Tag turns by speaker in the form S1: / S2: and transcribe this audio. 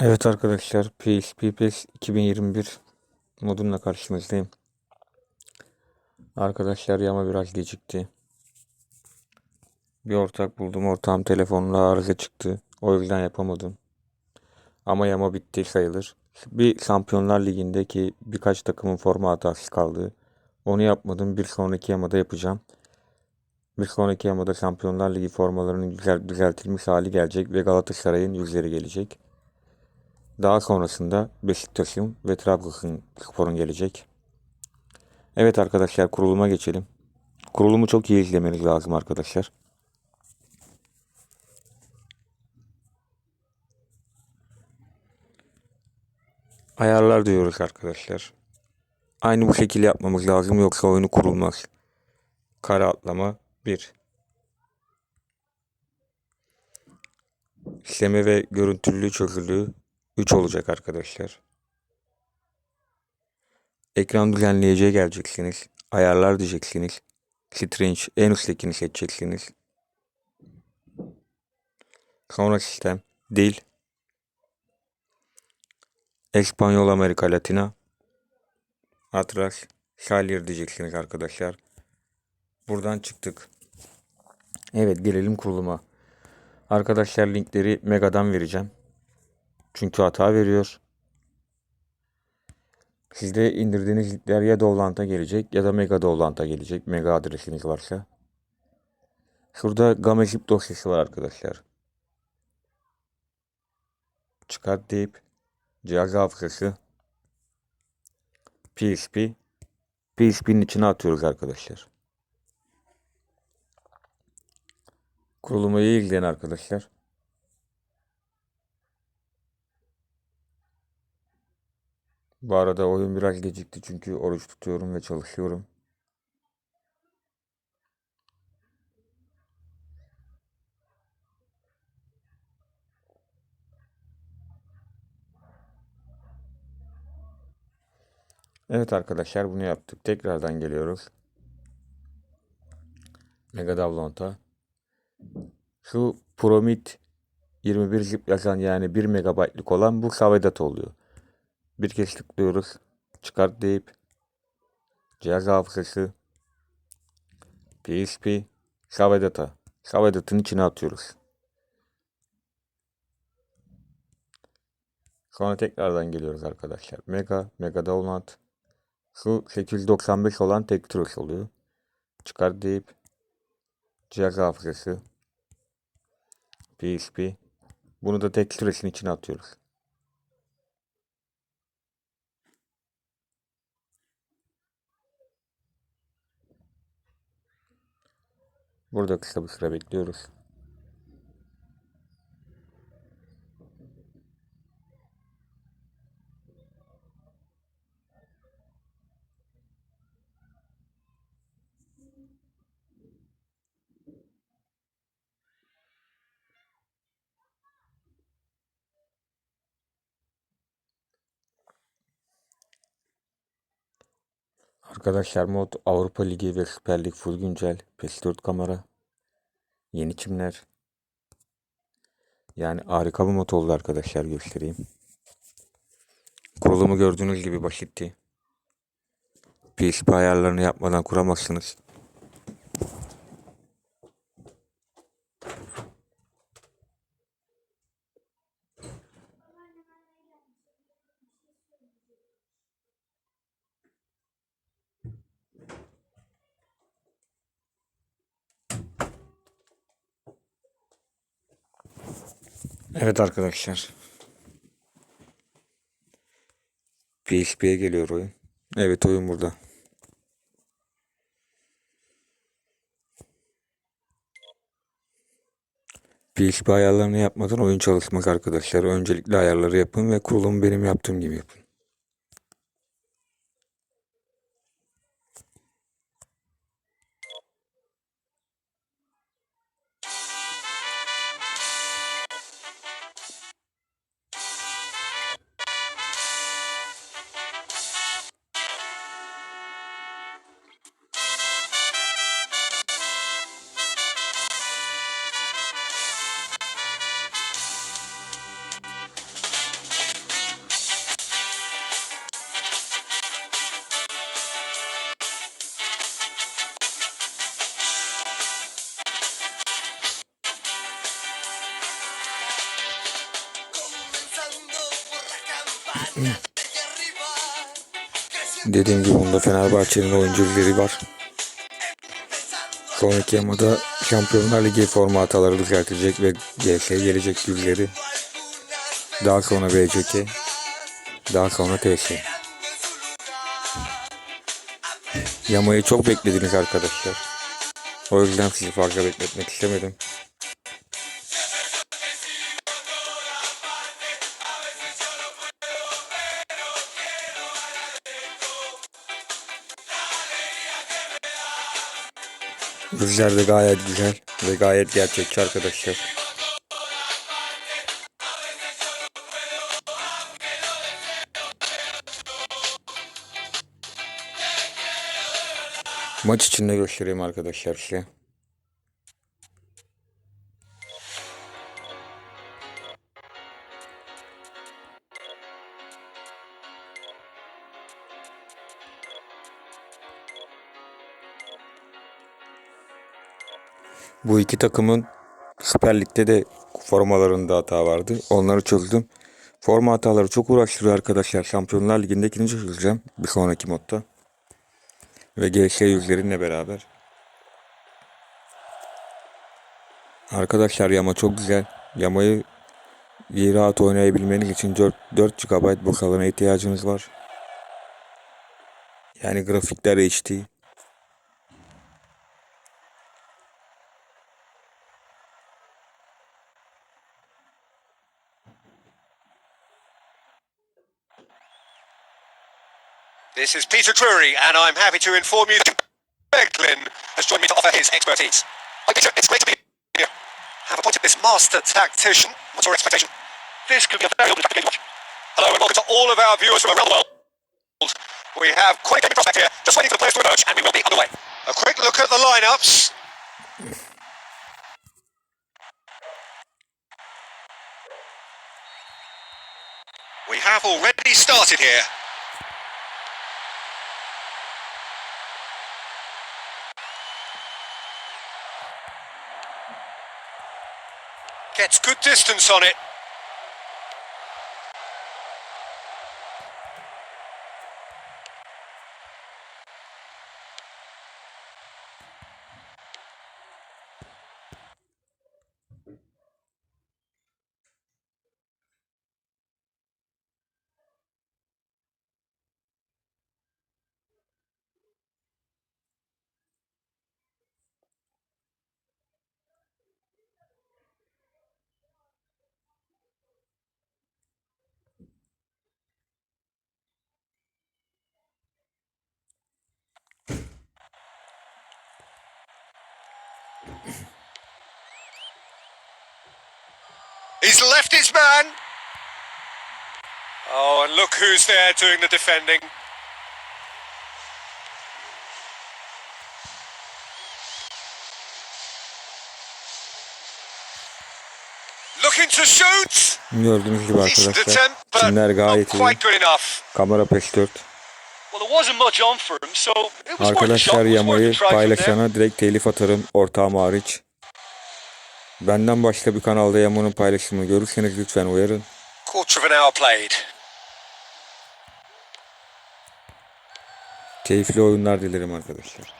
S1: Evet arkadaşlar PSP PES 2021 modunla karşınızdayım. Arkadaşlar yama biraz gecikti. Bir ortak buldum. Ortağım telefonla arıza çıktı. O yüzden yapamadım. Ama yama bitti sayılır. Bir Şampiyonlar Ligi'ndeki birkaç takımın forma hatası kaldı. Onu yapmadım. Bir sonraki yamada yapacağım. Bir sonraki yamada Şampiyonlar Ligi formalarının güzel düzeltilmiş hali gelecek ve Galatasaray'ın yüzleri gelecek. Daha sonrasında Beşiktaş'ın ve Trabzonspor'un gelecek. Evet arkadaşlar kuruluma geçelim. Kurulumu çok iyi izlemeniz lazım arkadaşlar. Ayarlar diyoruz arkadaşlar. Aynı bu şekilde yapmamız lazım yoksa oyunu kurulmaz. Kare atlama 1. İşleme ve görüntülü çözünürlüğü 3 olacak arkadaşlar. Ekran düzenleyiciye geleceksiniz. Ayarlar diyeceksiniz. Strange en üsttekini seçeceksiniz. Sonra sistem, dil, Espanyol Amerika Latina, Atlas, Salir diyeceksiniz arkadaşlar. Buradan çıktık. Evet gelelim kuruluma. Arkadaşlar linkleri Mega'dan vereceğim. Çünkü hata veriyor. Sizde indirdiğiniz linkler ya Dovlant'a gelecek ya da Mega Dovlant'a gelecek. Mega adresiniz varsa. Şurada Gamezip dosyası var arkadaşlar. Çıkart deyip cihaz hafızası PSP PSP'nin içine atıyoruz arkadaşlar. Kurulumu iyi izleyen arkadaşlar. Bu arada oyun biraz gecikti çünkü oruç tutuyorum ve çalışıyorum. Evet arkadaşlar bunu yaptık. Tekrardan geliyoruz. Mega Download'a. Şu Promit 21 zip yazan yani 1 megabaytlık olan bu Savedat oluyor. Bir kez tıklıyoruz. Çıkart deyip cihaz hafızası PSP Savedata. Savedat'ın içine atıyoruz. Sonra tekrardan geliyoruz arkadaşlar. Mega, Mega Download. Şu 895 olan tek turuş oluyor. Çıkart deyip cihaz hafızası PSP. Bunu da tek süresinin içine atıyoruz. Burada kısa bir süre bekliyoruz. Arkadaşlar mod Avrupa Ligi ve Süper Lig full güncel. PES 4 kamera. Yeni çimler. Yani harika bir mod oldu arkadaşlar göstereyim. Kurulumu gördüğünüz gibi basitti. PSP ayarlarını yapmadan kuramazsınız. Evet arkadaşlar. PSP'ye geliyor oyun. Evet oyun burada. PSP ayarlarını yapmadan oyun çalışmak arkadaşlar. Öncelikle ayarları yapın ve kurulumu benim yaptığım gibi yapın. Dediğim gibi bunda Fenerbahçe'nin oyuncuları var. Sonraki yamada Şampiyonlar Ligi forma hataları düzeltecek ve GS gelecek yüzleri. Daha sonra BCK. Daha sonra TS. Yamayı çok beklediniz arkadaşlar. O yüzden sizi fazla bekletmek istemedim. Yüzler de gayet güzel ve gayet gerçekçi arkadaşlar. Maç içinde göstereyim arkadaşlar size. Bu iki takımın Süper Lig'de de formalarında hata vardı. Onları çözdüm. Forma hataları çok uğraştırıyor arkadaşlar. Şampiyonlar Ligi'ndekini çözeceğim bir sonraki modda. Ve GS yüzlerinle beraber. Arkadaşlar yama çok güzel. Yamayı iyi rahat oynayabilmeniz için 4, 4 GB boş alana ihtiyacınız var. Yani grafikler HD.
S2: This is Peter Drury, and I'm happy to inform you that Berglin has joined me to offer his expertise. Hi, Peter. It's great to be here. Have appointed this master tactician. What's your expectation? This could be a very open game watch. Hello, and welcome to all of our viewers from around the world. We have quite a prospect here, just waiting for the players to emerge, and we will be underway. A quick look at the lineups. We have already started here. Gets good distance on it. He's left his man. Oh, and look who's there doing the defending. Looking to shoot.
S1: Gördüğünüz gibi arkadaşlar.
S2: Kimler
S1: gayet iyi. Kamera
S3: PS4.
S1: Arkadaşlar yamayı paylaşana direkt telif atarım ortağım hariç. Benden başka bir kanalda Yaman'ın paylaşımını görürseniz lütfen uyarın. Keyifli oyunlar dilerim arkadaşlar.